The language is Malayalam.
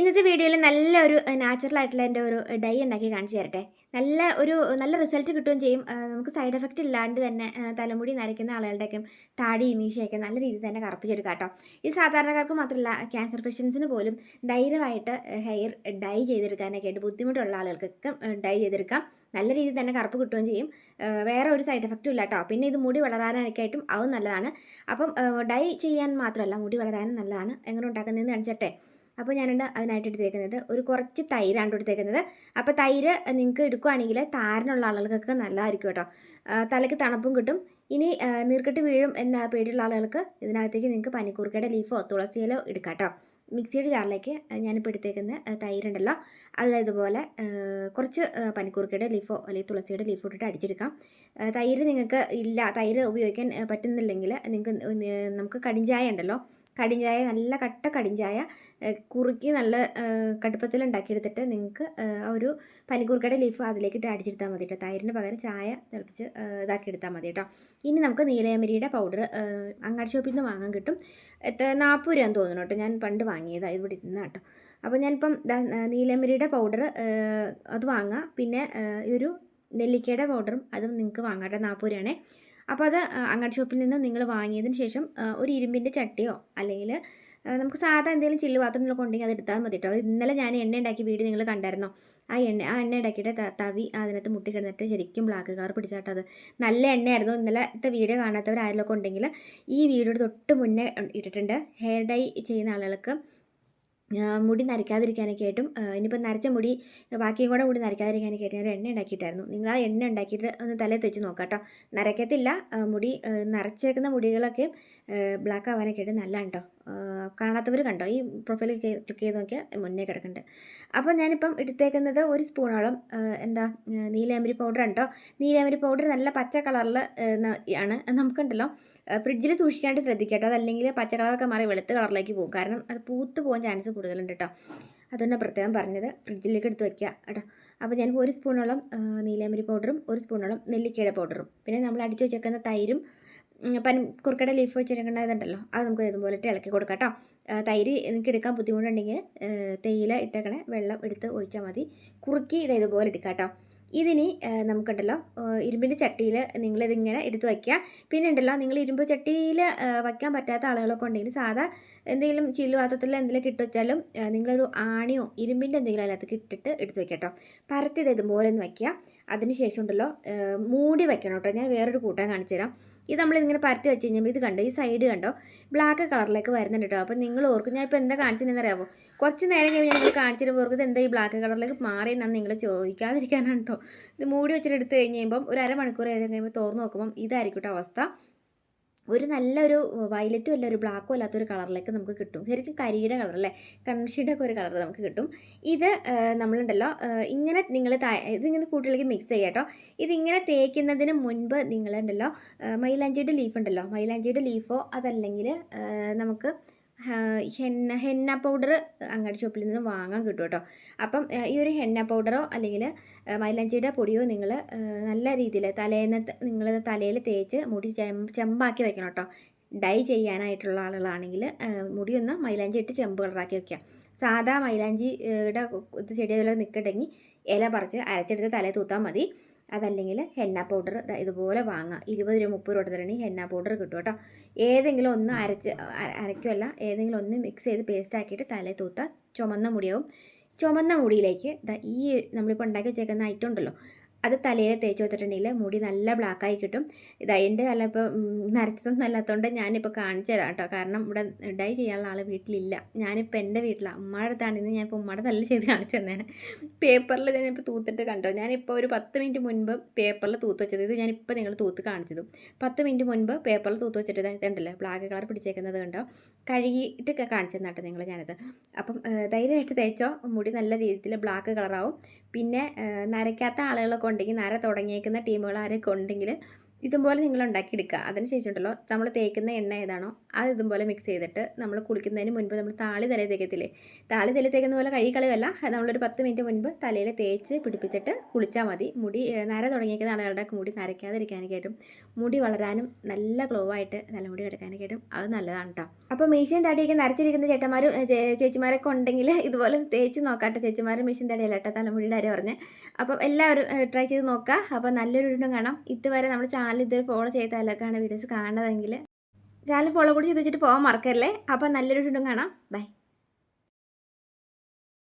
ഇന്നത്തെ വീഡിയോയിൽ നല്ല ഒരു നാച്ചുറൽ ആയിട്ടുള്ള എന്റെ ഒരു ഡൈ ഉണ്ടാക്കി കാണിച്ചു തരട്ടെ. നല്ല ഒരു നല്ല റിസൾട്ട് കിട്ടുകയും ചെയ്യും. നമുക്ക് സൈഡ് എഫക്റ്റ് ഇല്ലാണ്ട് തന്നെ തലമുടി നരയ്ക്കുന്ന ആളുകളുടെയൊക്കെ താടി മീശയൊക്കെ നല്ല രീതിയിൽ തന്നെ കറുപ്പിച്ചെടുക്കാം കേട്ടോ. ഇത് സാധാരണക്കാർക്ക് മാത്രമല്ല ക്യാൻസർ പേഷ്യൻസിന് പോലും ധൈര്യമായിട്ട് ഹെയർ ഡൈ ചെയ്തെടുക്കാനൊക്കെ ആയിട്ട് ബുദ്ധിമുട്ടുള്ള ആളുകൾക്കൊക്കെ ഡൈ ചെയ്തെടുക്കാം. നല്ല രീതിയിൽ തന്നെ കറുപ്പ് കിട്ടുകയും ചെയ്യും. വേറെ ഒരു സൈഡ് എഫക്റ്റും ഇല്ല കേട്ടോ. പിന്നെ ഇത് മുടി വളരാനൊക്കെ ആയിട്ടും അതും നല്ലതാണ്. അപ്പം ഡൈ ചെയ്യാൻ മാത്രമല്ല മുടി വളരാനും നല്ലതാണ്. എങ്ങനെ ഉണ്ടാക്കുന്നതെന്ന് കാണിച്ചട്ടെ അപ്പോൾ ഞാനുണ്ട് അതിനായിട്ട് എടുത്തേക്കുന്നത്? ഒരു കുറച്ച് തൈരാണ് എടുത്തേക്കുന്നത്. അപ്പോൾ തൈര് നിങ്ങൾക്ക് എടുക്കുവാണെങ്കിൽ താരനുള്ള ആളുകൾക്കൊക്കെ നല്ലതായിരിക്കും കേട്ടോ. തലയ്ക്ക് തണുപ്പും കിട്ടും. ഇനി നീർക്കെട്ട് വീഴും എന്ന പേടിയുള്ള ആളുകൾക്ക് ഇതിനകത്തേക്ക് നിങ്ങൾക്ക് പനിക്കൂർക്കയുടെ ലീഫോ തുളസിയിലോ എടുക്കാം കേട്ടോ. മിക്സിയുടെ ജാറിലേക്ക് ഞാനിപ്പോൾ എടുത്തേക്കുന്ന തൈരുണ്ടല്ലോ. അത് ഇതുപോലെ കുറച്ച് പനിക്കൂർക്കയുടെ ലീഫോ അല്ലെങ്കിൽ തുളസിയുടെ ലീഫോ ഇട്ടിട്ട് അടിച്ചെടുക്കാം. തൈര് നിങ്ങൾക്ക് ഇല്ല തൈര് ഉപയോഗിക്കാൻ പറ്റുന്നില്ലെങ്കിൽ നിങ്ങൾക്ക് നമുക്ക് കടിഞ്ചായ ഉണ്ടല്ലോ. കടിഞ്ചായ നല്ല കട്ട കടിഞ്ചായ കുറുക്കി നല്ല കടുപ്പത്തിൽ ഉണ്ടാക്കിയെടുത്തിട്ട് നിങ്ങൾക്ക് ആ ഒരു പനിക്കൂർക്കയുടെ ലീഫ് അതിലേക്ക് ഇട്ട് അടിച്ചെടുത്താൽ മതി കേട്ടോ തൈരിന് പകരം ചായ തിളപ്പിച്ച് ഇതാക്കിയെടുത്താൽ മതി കേട്ടോ ഇനി നമുക്ക് നീലയമരിയുടെ പൗഡർ അങ്ങാടി ഷോപ്പിൽ നിന്ന് വാങ്ങാൻ കിട്ടും. നാൽപ്പത് രൂപ തോന്നുന്നു കേട്ടോ ഞാൻ പണ്ട് വാങ്ങിയതാണ് ഇവിടെ ഇരുന്ന കേട്ടോ അപ്പോൾ ഞാനിപ്പം ദാ, നീലയമരിയുടെ പൗഡർ അത് വാങ്ങാം. പിന്നെ ഈ ഒരു നെല്ലിക്കയുടെ പൗഡറും അതും നിങ്ങൾക്ക് വാങ്ങാം കേട്ടോ നാൽപ്പത് രൂപയാണേ. അപ്പോൾ അത് അങ്ങാടി ഷോപ്പിൽ നിന്ന് നിങ്ങൾ വാങ്ങിയതിന് ശേഷം ഒരു ഇരുമ്പിന്റെ ചട്ടിയോ അല്ലെങ്കിൽ നമുക്ക് സാധാ എന്തെങ്കിലും ചില്ല് പാത്രങ്ങളൊക്കെ ഉണ്ടെങ്കിൽ അത് എടുത്താൽ മതി കേട്ടോ. ഇന്നലെ ഞാൻ എണ്ണ ഉണ്ടാക്കി വീഡിയോ നിങ്ങൾ കണ്ടായിരുന്നോ? ആ എണ്ണ ആ എണ്ണ ഉണ്ടാക്കിയിട്ട് തവി അതിനകത്ത് മുട്ടി കിടന്നിട്ട് ശരിക്കും ബ്ലാക്ക് കളർ പിടിച്ചാട്ടോ അത്. നല്ല എണ്ണയായിരുന്നു. ഇന്നലത്തെ വീഡിയോ കാണാത്തവർ ആരെങ്കിലുമൊക്കെ ഉണ്ടെങ്കിൽ ഈ വീഡിയോയുടെ തൊട്ട് മുന്നേ ഇട്ടിട്ടുണ്ട്. ഹെയർ ഡൈ ചെയ്യുന്ന ആളുകൾക്ക് മുടി നരയ്ക്കാതിരിക്കാനൊക്കെ ആയിട്ടും ഇനിയിപ്പോൾ നരച്ച മുടി ബാക്കിയും കൂടെ മുടി നരയ്ക്കാതിരിക്കാനൊക്കെ ആയിട്ട് എണ്ണ ഉണ്ടാക്കിയിട്ടായിരുന്നു. നിങ്ങൾ ആ എണ്ണ ഉണ്ടാക്കിയിട്ട് ഒന്ന് തലയിൽ തെച്ച് നോക്കാം കേട്ടോ. നരയ്ക്കത്തില്ല. മുടി നരച്ചേക്കുന്ന മുടികളൊക്കെ ബ്ലാക്ക് ആവാനൊക്കെ ആയിട്ട് നല്ലതാണ് കേട്ടോ. കാണാത്തവർ കണ്ടോ? ഈ പ്രൊഫൈൽ ക്ലിക്ക് ചെയ്ത് നോക്കിയാൽ മുന്നേ കിടക്കുന്നുണ്ട് അപ്പോൾ ഞാനിപ്പം എടുത്തേക്കുന്നത് ഒരു സ്പൂണോളം എന്താ നീലയമരി പൗഡർ ഉണ്ടോ? നീലാമ്പരി പൗഡർ നല്ല പച്ച കളറിൽ ആണ്. നമുക്കുണ്ടല്ലോ. ഫ്രിഡ്ജിൽ സൂക്ഷിക്കാണ്ട് ശ്രദ്ധിക്കട്ടോ. അതല്ലെങ്കിൽ പച്ച കളറൊക്കെ മാറി വെളുത്ത കളറിലേക്ക് പോകും. കാരണം അത് പൂത്ത് പോകാൻ ചാൻസ് കൂടുതലുണ്ട് കേട്ടോ അതുകൊണ്ടാണ് പ്രത്യേകം പറഞ്ഞത്. ഫ്രിഡ്ജിലേക്ക് എടുത്ത് വെക്കുക കേട്ടോ അപ്പോൾ ഞാൻ ഒരു സ്പൂണോളം ആ, നീലാമ്പരി പൗഡറും ഒരു സ്പൂണോളം നെല്ലിക്കയുടെ പൗഡറും പിന്നെ നമ്മൾ അടിച്ചു വെച്ചേക്കുന്ന തൈരും പനി കുറുക്കയുടെ ലീഫ് വെച്ചിരിക്കേണ്ടതുണ്ടല്ലോ അത് നമുക്ക് ഇതുപോലെ ഇളക്കി കൊടുക്കാം കേട്ടോ. തൈര് നിങ്ങൾക്ക് എടുക്കാൻ ബുദ്ധിമുട്ടുണ്ടെങ്കിൽ തേയില ഇട്ടേക്കണേ വെള്ളം എടുത്ത് ഒഴിച്ചാൽ മതി. കുറുക്കി ഇത് ഇതുപോലെ എടുക്കാം കേട്ടോ. ഇതിനി നമുക്കുണ്ടല്ലോ ഇരുമ്പിന്റെ ചട്ടിയിൽ നിങ്ങളിതിങ്ങനെ എടുത്ത് വയ്ക്കുക പിന്നെ ഉണ്ടല്ലോ നിങ്ങൾ ഇരുമ്പ് ചട്ടിയിൽ വയ്ക്കാൻ പറ്റാത്ത ആളുകളൊക്കെ ഉണ്ടെങ്കിൽ സാധാ എന്തെങ്കിലും ചില്ലു പാത്രത്തിൽ എന്തെങ്കിലും ഇട്ട് വെച്ചാലും നിങ്ങളൊരു ആണിയോ ഇരുമ്പിന്റെ എന്തെങ്കിലും അതിനകത്ത് ഇട്ടിട്ട് എടുത്ത് വയ്ക്കുക കേട്ടോ. പരത്തിയത് ഇതുപോലെ ഒന്ന് വയ്ക്കുക അതിന് ശേഷം ഉണ്ടല്ലോ മൂടി വയ്ക്കണം കേട്ടോ. ഞാൻ വേറൊരു കൂട്ടാൻ കാണിച്ചു തരാം. ഇത് നമ്മളിങ്ങനെ പരത്തി വെച്ച് കഴിഞ്ഞപ്പോൾ ഇത് കണ്ടോ? ഈ സൈഡ് കണ്ടോ? ബ്ലാക്ക് കളറിലേക്ക് വരുന്നുണ്ട് കേട്ടോ അപ്പോൾ നിങ്ങൾ ഓർക്കും. ഞാൻ ഇപ്പോൾ എന്താ കാണിച്ചതെന്ന് അറിയാമോ കുറച്ച് നേരം കഴിഞ്ഞ് നിങ്ങൾ കാണിച്ചിട്ട് ഓർക്കും എന്താ ഈ ബ്ലാക്ക് കളറിലേക്ക് മാറിയെന്നാണ് നിങ്ങൾ ചോദിക്കാതിരിക്കാനാണ് കേട്ടോ ഇത് മൂടി വെച്ചിട്ട് എടുത്ത് കഴിഞ്ഞ് കഴിയുമ്പം ഒരു അരമണിക്കൂർ കഴിയുമ്പോൾ തുറന്ന് നോക്കുമ്പം ഇതായിരിക്കും കേട്ടോ അവസ്ഥ. ഒരു നല്ലൊരു വയലറ്റും അല്ല ഒരു ബ്ലാക്കും അല്ലാത്തൊരു കളറിലേക്ക് നമുക്ക് കിട്ടും. ശരിക്കും കരിയുടെ കളർ അല്ലേ? കൺഷിയുടെ ഒക്കെ ഒരു കളർ നമുക്ക് കിട്ടും. ഇത് നമ്മളുണ്ടല്ലോ ഇങ്ങനെ നിങ്ങൾ ഇതിങ്ങനെ കൂട്ടിലേക്ക് മിക്സ് ചെയ്യാം കേട്ടോ. ഇതിങ്ങനെ തേക്കുന്നതിന് മുൻപ് നിങ്ങളുണ്ടല്ലോ മൈലാഞ്ചിയുടെ ലീഫ് ഉണ്ടല്ലോ. മൈലാഞ്ചിയുടെ ലീഫോ അതല്ലെങ്കിൽ നമുക്ക് ഹെന്ന ഹെന്ന പൗഡർ അങ്ങാടി ഷോപ്പിൽ നിന്ന് വാങ്ങാൻ കിട്ടും കേട്ടോ. അപ്പം ഈ ഒരു ഹെന്ന പൗഡറോ അല്ലെങ്കിൽ മൈലാഞ്ചിയുടെ പൊടിയോ നിങ്ങൾ നല്ല രീതിയിൽ തലേന്ന് നിങ്ങൾ തലയിൽ തേച്ച് മുടി ചെമ്പാക്കി വെക്കണം കേട്ടോ. ഡൈ ചെയ്യാനായിട്ടുള്ള ആളുകളാണെങ്കിൽ മുടിയൊന്ന് മൈലാഞ്ചി ഇട്ട് ചെമ്പ് കളറാക്കി വെക്കുക. സാധാ മൈലാഞ്ചിയുടെ ചെടിയിലൊക്കെ നിൽക്കണ്ടെങ്കിൽ ഇല പറിച്ച് അരച്ചെടുത്ത് തലയിൽ തൂത്താൽ മതി. അതല്ലെങ്കിൽ ഹെന്ന പൗഡർ ഇതുപോലെ വാങ്ങാം. ഇരുപത് രൂപ മുപ്പത് രൂപ തരണി ഹെന്ന പൗഡർ കിട്ടും കേട്ടോ. ഏതെങ്കിലും ഒന്ന് അരച്ച് അര- അരയ്ക്കുമല്ല ഏതെങ്കിലും ഒന്ന് മിക്സ് ചെയ്ത് പേസ്റ്റ് ആക്കിയിട്ട് തലേ തൂത്ത ചുമന്ന മുടിയാവും. ചുമന്ന മുടിയിലേക്ക് ഈ നമ്മളിപ്പോൾ ഉണ്ടാക്കി വെച്ചേക്കുന്ന ഐറ്റം ഉണ്ടല്ലോ അത് തലയിൽ തേച്ച് വെച്ചിട്ടുണ്ടെങ്കിൽ മുടി നല്ല ബ്ലാക്കായി കിട്ടും. ഇതാ എന്റെ തല ഇപ്പോൾ നരച്ചതൊന്നും അല്ലാത്തതുകൊണ്ട് ഞാനിപ്പോൾ കാണിച്ചു തരാം കേട്ടോ. കാരണം ഇവിടെ ഡൈ ചെയ്യാനുള്ള ആൾ വീട്ടിലില്ല. ഞാനിപ്പോൾ എന്റെ വീട്ടിലാണ് ഉമ്മയുടെ അടുത്താണെന്ന് ഞാൻ ഇപ്പോൾ ഉമ്മയുടെ തല്ല ചെയ്ത് കാണിച്ചു തന്നേനെ. പേപ്പറിൽ ഞാനിപ്പോൾ തൂത്തിട്ട് കണ്ടോ? ഞാനിപ്പോൾ ഒരു പത്ത് മിനിറ്റ് മുൻപ് പേപ്പറിൽ തൂത്ത് വെച്ചത്. ഇത് ഞാനിപ്പോൾ നിങ്ങൾ തൂത്ത് കാണിച്ചതും. പത്ത് മിനിറ്റ് മുൻപ് പേപ്പറിൽ തൂത്ത് വെച്ചിട്ട് ഇത് ഇതുണ്ടല്ലോ ബ്ലാക്ക് കളർ പിടിച്ചേക്കുന്നത് കണ്ടോ? കഴുകിയിട്ടൊക്കെ കാണിച്ചു തന്നാട്ടോ നിങ്ങൾ ഞാനത്. അപ്പം ധൈര്യമായിട്ട് തേച്ചോ. മുടി നല്ല രീതിയിൽ ബ്ലാക്ക് കളറാവും. പിന്നെ നരയ്ക്കാത്ത ആളുകളൊക്കെ ഉണ്ടെങ്കിൽ നര തുടങ്ങിയേക്കുന്ന ടീമുകൾ ആരൊക്കെ ഉണ്ടെങ്കിൽ ഇതുപോലെ നിങ്ങൾ ഉണ്ടാക്കിയെടുക്കുക അതിന് ശേഷം നമ്മൾ തേക്കുന്ന എണ്ണ ഏതാണോ അത് ഇതുപോലെ മിക്സ് ചെയ്തിട്ട് നമ്മൾ കുളിക്കുന്നതിന് മുൻപ് നമ്മൾ താളി തലയിൽ തേക്കത്തില്ലേ? താളി തലയിൽ തേക്കുന്ന പോലെ കഴുകി കളയല്ല നമ്മളൊരു പത്ത് മിനിറ്റ് മുൻപ് തലയിൽ തേച്ച് പിടിപ്പിച്ചിട്ട് കുളിച്ചാൽ മതി. മുടി നര തുടങ്ങിയിരിക്കുന്ന ആളുകളുടെ മുടി നരയ്ക്കാതിരിക്കാനൊക്കെയായിട്ടും മുടി വളരാനും നല്ല ഗ്ലോ ആയിട്ട് തലമുടി കിടക്കാനൊക്കെ കേട്ടും അത് നല്ലതാണ് കേട്ടോ അപ്പോൾ മീശയും തടിയൊക്കെ നരച്ചിരിക്കുന്ന ചേട്ടന്മാരും ചേച്ചിമാരൊക്കെ ഉണ്ടെങ്കിൽ ഇതുപോലെ തേച്ച് നോക്കാട്ടെ. ചേച്ചിമാരും മീശയും തടിയല്ല കേട്ടോ തലമുടിയുടെ കാര്യം പറഞ്ഞ്. അപ്പം എല്ലാവരും ട്രൈ ചെയ്ത് നോക്കുക. അപ്പോൾ നല്ലൊരു കാണാം. ഇതുവരെ നമ്മൾ ചാനൽ ഇതുവരെ ഫോളോ ചെയ്താലൊക്കെയാണ് വീഡിയോസ് കാണുന്നതെങ്കിൽ ചാനൽ ഫോളോ കൂടി ചെയ്ത് വെച്ചിട്ട് പോകാൻ മറക്കല്ലേ അപ്പോൾ നല്ലൊരു വീണ്ടും കാണാം. ബൈ